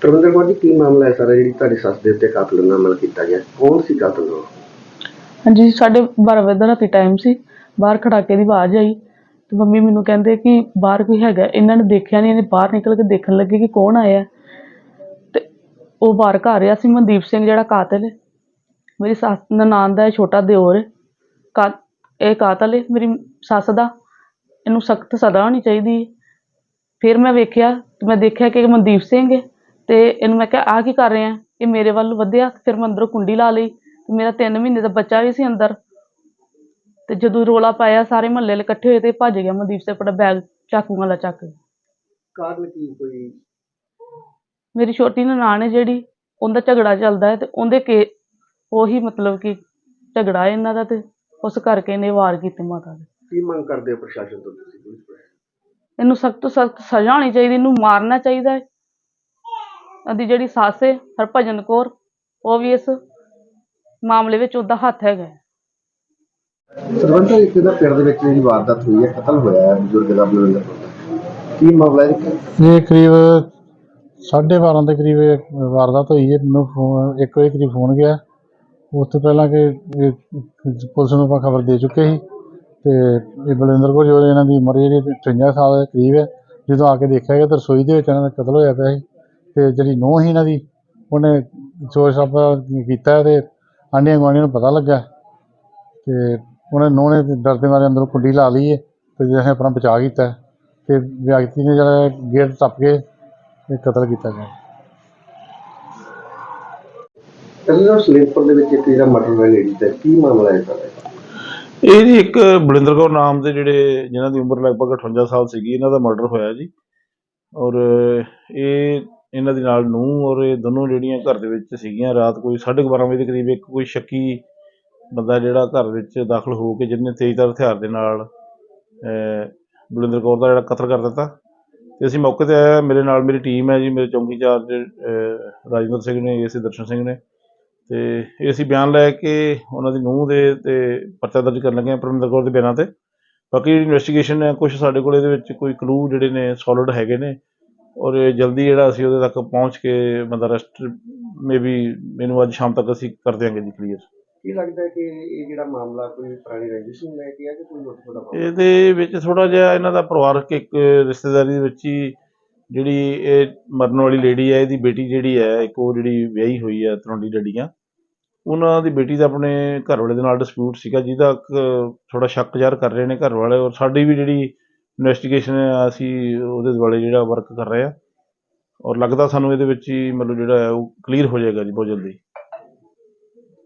ਤਰਵਿੰਦਰ ਕੌਰ ਜੀ, ਕੀ ਮਾਮਲਾ ਹੈ ਸਾਰਾ ਜਿਹੜੀ ਤੁਹਾਡੀ ਸੱਸ ਦੇ ਉੱਤੇ ਕਾਤਲਾਨਾ ਕੀਤਾ ਗਿਆ? ਕੌਣ ਸੀ ਕਾਤਲ ਉਹ? ਹਾਂਜੀ, ਸਾਡੇ 12 ਵਜੇ ਦਾ ਰਾਤੀ ਟਾਈਮ ਸੀ। ਬਾਹਰ ਖੜਾਕੇ ਦੀ ਆਵਾਜ਼ ਆਈ ਤੇ ਮੰਮੀ ਮੈਨੂੰ ਕਹਿੰਦੇ ਕਿ ਬਾਹਰ ਕੋਈ ਹੈਗਾ। ਇਹਨਾਂ ਨੇ ਦੇਖਿਆ ਨਹੀਂ, ਇਹਨੇ ਬਾਹਰ ਨਿਕਲ ਕੇ ਦੇਖਣ ਲੱਗੇ ਕਿ ਕੌਣ ਆਇਆ। ਤੇ ਉਹ ਬਾਹਰ ਘਰ ਰਿਹਾ ਸੀ, ਮਨਦੀਪ ਸਿੰਘ ਜਿਹੜਾ ਕਾਤਲ ਹੈ। ਮੇਰੀ ਸੱਸ ਨਨਾਣ ਦਾ ਇਹ ਛੋਟਾ ਦਿਓਰ ਹੈ। ਕਾ, ਇਹ ਕਾਤਲ ਹੈ, ਮੇਰੀ ਸੱਸ ਦਾ। ਇਹਨੂੰ ਸਖਤ ਸਜ਼ਾ ਹੋਣੀ ਚਾਹੀਦੀ ਹੈ। ਫਿਰ ਮੈਂ ਵੇਖਿਆ ਤੇ ਮੈਂ ਦੇਖਿਆ ਕਿ ਇਹ ਮਨਦੀਪ ਸਿੰਘ ਹੈ। ਤੇ ਇਹਨੂੰ ਮੈਂ ਕਿਹਾ ਆ ਕੀ ਕਰ ਰਿਹਾ ਇਹ ਮੇਰੇ ਵੱਲ ਵਧਿਆ ਫਿਰ ਮੈਂ ਅੰਦਰੋਂ ਕੁੰਡੀ ਲਾ ਲਈ ਮੇਰਾ 3 ਮਹੀਨੇ ਦਾ ਬੱਚਾ ਵੀ ਸੀ ਅੰਦਰ। ਤੇ ਜਦੋਂ ਰੋਲਾ ਪਾਇਆ ਸਾਰੇ ਮਹੱਲੇ ਵਾਲੇ ਇਕੱਠੇ ਹੋਏ ਤੇ ਭੱਜ ਗਿਆ ਮਨਦੀਪ ਸਿੰਘ ਆਪਣਾ ਬੈਗ ਚਾਕੂ ਵਾਲਾ ਚੱਕ ਕੇ। ਕਾਰਨ ਕੀ ਕੋਈ? ਮੇਰੀ ਛੋਟੀ ਨਨਾਣ ਹੈ ਜਿਹੜੀ ਉਹਦਾ ਝਗੜਾ ਚੱਲਦਾ ਹੈ ਤੇ ਉਹਦੇ ਕੇ ਉਹੀ ਮਤਲਬ ਕਿ ਝਗੜਾ ਹੈ ਇਹਨਾਂ ਦਾ ਤੇ ਉਸ ਕਰਕੇ ਇਹਨੇ ਵਾਰ ਕੀਤੇ ਮਾਤਾ ਦੇ। ਕੀ ਮੰਗ ਕਰਦੇ ਹੋ ਪ੍ਰਸ਼ਾਸਨ ਤੋਂ ਤੁਸੀਂ ਪੁਲਿਸ ਪ੍ਰਸ਼ਾਸਨ ਇਹਨੂੰ ਸਖਤ ਤੋਂ ਸਖਤ ਸਜ਼ਾ ਹੋਣੀ ਚਾਹੀਦੀ ਇਹਨੂੰ ਮਾਰਨਾ ਚਾਹੀਦਾ ਹੈ। ਉਹਦੀ ਜਿਹੜੀ ਸੱਸ ਹੈ ਹਰਭਜਨ ਕੌਰ ਉਹ ਵੀ ਇਸ ਮਾਮਲੇ ਵਿੱਚ ਉਹਦਾ ਹੱਥ ਹੈਗਾ। ਸਰਵੰਤ ਇੱਕ ਦਾ ਪਿੰਡ ਦੇ ਵਿੱਚ ਜਿਹੜੀ ਵਾਰਦਾਤ ਹੋਈ ਹੈ ਕਤਲ ਹੋਇਆ ਹੈ ਬਜ਼ੁਰਗ ਦਾ ਬਲਵਿੰਦਰ ਦਾ ਕੀ ਮਾਮਲਾ ਹੈ? ਇਹ ਕਰੀਬ 12:30 ਦੇ ਕਰੀਬ ਇਹ ਵਾਰਦਾਤ ਹੋਈ ਹੈ ਮੈਨੂੰ ਫੋਨ ਇੱਕ ਵਜੇ ਕਰੀਬ ਫੋਨ ਗਿਆ ਉਸ ਤੋਂ ਪਹਿਲਾਂ ਕਿ ਇਹ ਪੁਲਿਸ ਨੂੰ ਆਪਾਂ ਖਬਰ ਦੇ ਚੁੱਕੇ ਸੀ ਤੇ ਇਹ ਬਲਵਿੰਦਰ ਕੌਰ ਜੋ ਇਹਨਾਂ ਦੀ ਉਮਰ ਜਿਹੜੀ 53 ਸਾਲ ਦੇ ਕਰੀਬ ਹੈ ਜਦੋਂ ਆ ਕੇ ਦੇਖਿਆ ਗਿਆ ਤਾਂ ਰਸੋਈ ਦੇ ਵਿੱਚ ਇਹਨਾਂ ਦਾ ਕਤਲ ਹੋਇਆ ਪਿਆ ਸੀ ਤੇ ਜਿਹੜੀ ਨੂੰਹ ਸੀ ਇਹਨਾਂ ਦੀ ਉਹਨੇ ਚੋਰ ਛਾਪਾ ਕੀਤਾ ਤੇ ਆਂਢੀਆਂ ਗੁਆਂਢੀਆਂ ਨੂੰ ਪਤਾ ਲੱਗਾ ਤੇ ਉਹਨੇ ਨੂੰਹ ਨੇ ਡਰਦੇ ਮਾਰੇ ਅੰਦਰੋਂ ਕੁੰਡੀ ਲਾ ਲਈ ਹੈ ਤੇ ਜਿਹਨੇ ਆਪਣਾ ਬਚਾਅ ਕੀਤਾ ਤੇ ਵਿਅਕਤੀ ਨੇ ਜਿਹੜਾ ਗੇਟ ਟੱਪ ਕੇ ਇਹ ਕਤਲ ਕੀਤਾ ਗਿਆ। ਪਹਿਲਾਂ ਸਲੇਪਰ ਦੇ ਵਿੱਚ ਇੱਕ ਜਿਹੜਾ ਮਰਡਰ ਹੋਇਆ ਲੇਡੀ ਦਾ ਕੀ ਮਾਮਲਾ ਹੈ ਸਾਰਾ ਇਹ ਜੀ ਇੱਕ ਬਲਿੰਦਰ ਕੌਰ ਨਾਮ ਦੇ ਜਿਹੜੇ ਜਿਨ੍ਹਾਂ ਦੀ ਉਮਰ ਲਗਭਗ 58 ਸਾਲ ਸੀਗੀ ਇਹਨਾਂ ਦਾ ਮਰਡਰ ਹੋਇਆ ਜੀ। ਔਰ ਇਹ ਇਹਨਾਂ ਦੇ ਨਾਲ ਨੂੰਹ ਔਰ ਇਹ ਦੋਨੋਂ ਜਿਹੜੀਆਂ ਘਰ ਦੇ ਵਿੱਚ ਸੀਗੀਆਂ ਰਾਤ ਕੋਈ 12:30 ਵਜੇ ਦੇ ਕਰੀਬ ਇੱਕ ਕੋਈ ਸ਼ੱਕੀ ਬੰਦਾ ਜਿਹੜਾ ਘਰ ਵਿੱਚ ਦਾਖਲ ਹੋ ਕੇ ਜਿਹਨੇ ਤੇਜ਼ਧਾਰ ਹਥਿਆਰ ਦੇ ਨਾਲ ਅਹ, ਬਲਵਿੰਦਰ ਕੌਰ ਦਾ ਜਿਹੜਾ ਕਤਲ ਕਰ ਦਿੱਤਾ ਤੇ ਅਸੀਂ ਮੌਕੇ ਤੇ ਆਇਆ ਮੇਰੇ ਨਾਲ ਮੇਰੀ ਟੀਮ ਹੈ ਜੀ ਮੇਰੇ ਚੌਂਕੀ ਚਾਰਜ ਅਹ, ਸਿੰਘ ਨੇ ਏਸੀ ਦਰਸ਼ਨ ਸਿੰਘ ਨੇ ਤੇ ਇਹ ਅਸੀਂ ਬਿਆਨ ਲੈ ਕੇ ਉਹਨਾਂ ਦੀ ਨੂੰਹ ਦੇ ਤੇ ਪਰਚਾ ਦਰਜ ਕਰਨ ਲੱਗੇ ਹਾਂ ਪਰਮਿੰਦਰ ਕੌਰ ਦੇ ਬਿਆਨਾਂ ਤੇ। ਬਾਕੀ ਇਨਵੈਸਟੀਗੇਸ਼ਨ ਹੈ ਕੁਝ ਸਾਡੇ ਕੋਲ ਇਹਦੇ ਵਿੱਚ ਕੋਈ ਕਲੂ ਜਿਹੜੇ ਨੇ ਸੋਲਿਡ ਹੈਗੇ ਨੇ ਔਰ ਇਹ ਜਲਦੀ ਜਿਹੜਾ ਅਸੀਂ ਉਹਦੇ ਤੱਕ ਪਹੁੰਚ ਕੇ ਬੰਦਾ ਅਰੈਸਟ ਮੇਬੀ ਮੈਨੂੰ ਅੱਜ ਸ਼ਾਮ ਤੱਕ ਅਸੀਂ ਕਰ ਦਿਆਂਗੇ ਜੀ ਕਲੀਅਰ ਕੀ ਲੱਗਦਾ ਹੈ ਕਿ ਇਹ ਜਿਹੜਾ ਮਾਮਲਾ ਕੋਈ ਪੁਰਾਣੀ ਰੰਜਿਸ਼ ਨੂੰ ਲੈ ਕੇ ਆ ਕਿ ਕੋਈ ਹੋਰ ਥੋੜਾ ਇਹਦੇ ਵਿੱਚ ਥੋੜਾ ਜਿਹਾ ਇਹਨਾਂ ਦਾ ਪਰਿਵਾਰਕ ਇੱਕ ਰਿਸ਼ਤੇਦਾਰੀ ਦੇ ਵਿੱਚ ਹੀ ਜਿਹੜੀ ਇਹ ਮਰਨ ਵਾਲੀ ਲੇਡੀ ਹੈ ਇਹਦੀ ਬੇਟੀ ਜਿਹੜੀ ਹੈ ਇੱਕ ਉਹ ਜਿਹੜੀ ਵਿਆਹੀ ਹੋਈ ਹੈ ਤਲਵੰਡੀ ਡੱਡੀਆਂ। ਉਹਨਾਂ ਦੀ ਬੇਟੀ ਦਾ ਆਪਣੇ ਘਰ ਵਾਲੇ ਦੇ ਨਾਲ ਡਿਸਪਿਊਟ ਸੀਗਾ ਜਿਹਦਾ ਥੋੜਾ ਸ਼ੱਕ ਜ਼ਾਹਰ ਕਰ ਰਹੇ ਨੇ ਘਰ ਵਾਲੇ ਔਰ ਸਾਡੀ ਵੀ ਜਿਹੜੀ ਇਨਵੈਸਟੀਗੇਸ਼ਨ ਅਸੀਂ ਉਹਦੇ ਦੁਆਲੇ ਜਿਹੜਾ ਵਰਕ ਕਰ ਰਹੇ ਹਾਂ। ਔਰ ਲੱਗਦਾ ਸਾਨੂੰ ਇਹਦੇ ਵਿੱਚ ਹੀ ਮਤਲਬ ਜਿਹੜਾ ਹੈ, ਉਹ ਕਲੀਅਰ ਹੋ ਜਾਏਗਾ ਜੀ ਬਹੁਤ ਜਲਦੀ।